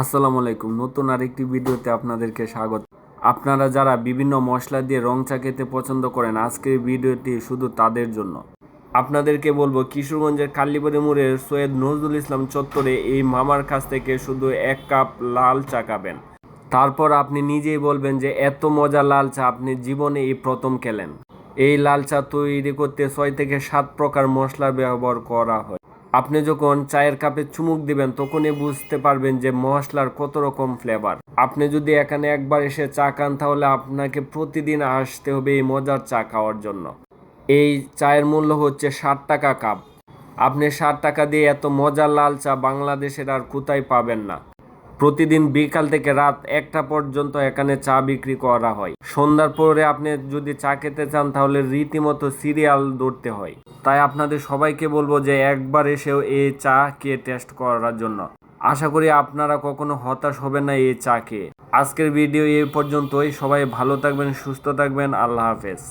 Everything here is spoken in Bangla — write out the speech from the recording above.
আসসালামু আলাইকুম। নতুন আরেকটি ভিডিওতে আপনাদেরকে স্বাগত। আপনারা যারা বিভিন্ন মশলা দিয়ে রং চা খেতে পছন্দ করেন আজকের ভিডিওটি শুধু তাদের জন্য। আপনাদেরকে বলব, কিশোরগঞ্জের কাল্লিবাড়ি মোড়ের সৈয়দ নজরুল ইসলাম চত্বরে এই মামার কাছ থেকে শুধু এক কাপ লাল চা খাবেন। তারপর আপনি নিজেই বলবেন যে, এত মজা লাল চা, আপনি জীবনে এই প্রথম খেলেন। এই লাল চা তৈরি করতে ছয় থেকে সাত প্রকার মশলা ব্যবহার করা হয়। আপনি যখন চায়ের কাপে চুমুক দিবেন, তখনই বুঝতে পারবেন যে মশলার কত রকম ফ্লেভার আপনি যদি এখানে একবার এসে চা খান, তাহলে আপনাকে প্রতিদিন আসতে হবে এই মজার চা খাওয়ার জন্য। এই চায়ের মূল্য হচ্ছে ষাট টাকা কাপ আপনি ষাট টাকা দিয়ে এত মজার লাল চা বাংলাদেশের আর কোথায় পাবেন না। প্রতিদিন বিকাল থেকে রাত একটা পর্যন্ত এখানে চা বিক্রি করা হয়। সন্ধ্যার পরে আপনি যদি চা খেতে চান, তাহলে রীতিমতো সিরিয়াল ধরতে হয়। তাই আপনাদের সবাইকে বলব যে একবার এসেও এই চা খেয়ে টেস্ট করার জন্য। আশা করি আপনারা কখনো হতাশ হবেন না এই চা খেয়ে। আজকের ভিডিও এই পর্যন্তই। সবাই ভালো থাকবেন, সুস্থ থাকবেন। আল্লাহ হাফেজ।